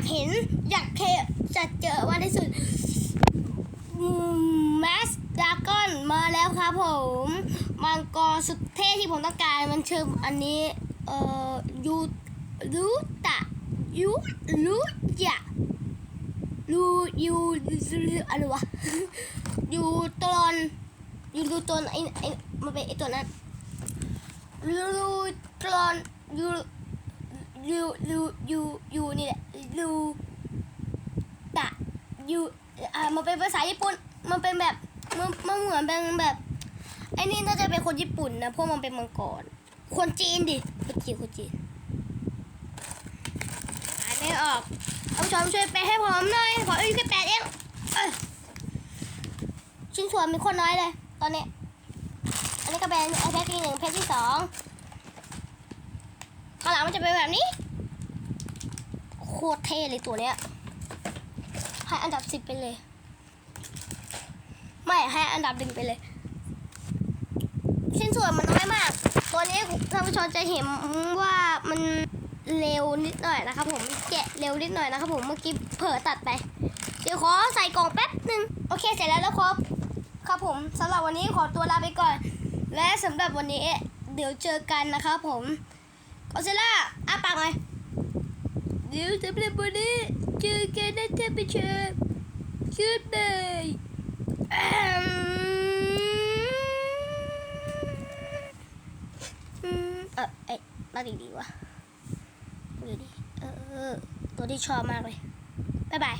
ากเห็นอยากเคจะเจอว่าที่สุดแมสดากอนมาแล้วครับผมมังกรสุดเท่ที่ผมต้องการมันชื่ออันนี้เอ่อยูรูตะยูรูยะยูยูอะไรวะยูตอนยูรูตอนไอไอมันเป็นไอตัวนั้นยูตอนยูยูยูยูยูนี่แหละ ยูตะยูอ่ามันเป็นภาษาญี่ปุ่น มันเป็นแบบมันมันเหมือนเป็นแบบไอ้นี่น่าจะเป็นคนญี่ปุ่นนะเพราะมันเป็นมังกรคนจีนดิคนจีนคนจีนอ่านไม่ออกท่านผู้ชมช่วยแปลให้ผมหน่อยขออีกแค่แปดเองเอชิ้นส่วนมีคนน้อยเลย ตอนนี้ อันนี้ก็เป็นไอแพ็คที่หนึ่งแพ็คที่สองข้างหลังมันจะเป็นแบบนี้ คตรเท่เลยตัวเนี้ย ให้อันดับสิบไปเลย ไม่ให้อันดับหนึ่งไปเลย ชิ้นส่วนมันน้อยมาก ตัวนี้ท่านผู้ชมจะเห็นว่ามันเร็วนิดหน่อยนะครับ ผมแกะเร็วนิดหน่อยนะครับ ผมเมื่อกี้เผลอตัดไป เดี๋ยวขอใส่กล่องแป๊บหนึ่งโอเคเสร็จแล้วนะครับครับผมสำหรับวันนี้ขอตัวลาไปก่อน และสำหรับวันนี้เดี๋ยวเจอกันนะครับผมกอซิล่าอ้าปากหน่อย เดี๋ยวสำหรับวันนี้เจอกันนะท่านผู้ชมชุดเลยอืมอืมเออเอ๊ะมาดีดีๆวะดีดีเออเออ ตัวที่ชอบมากเลย บ๊ายบาย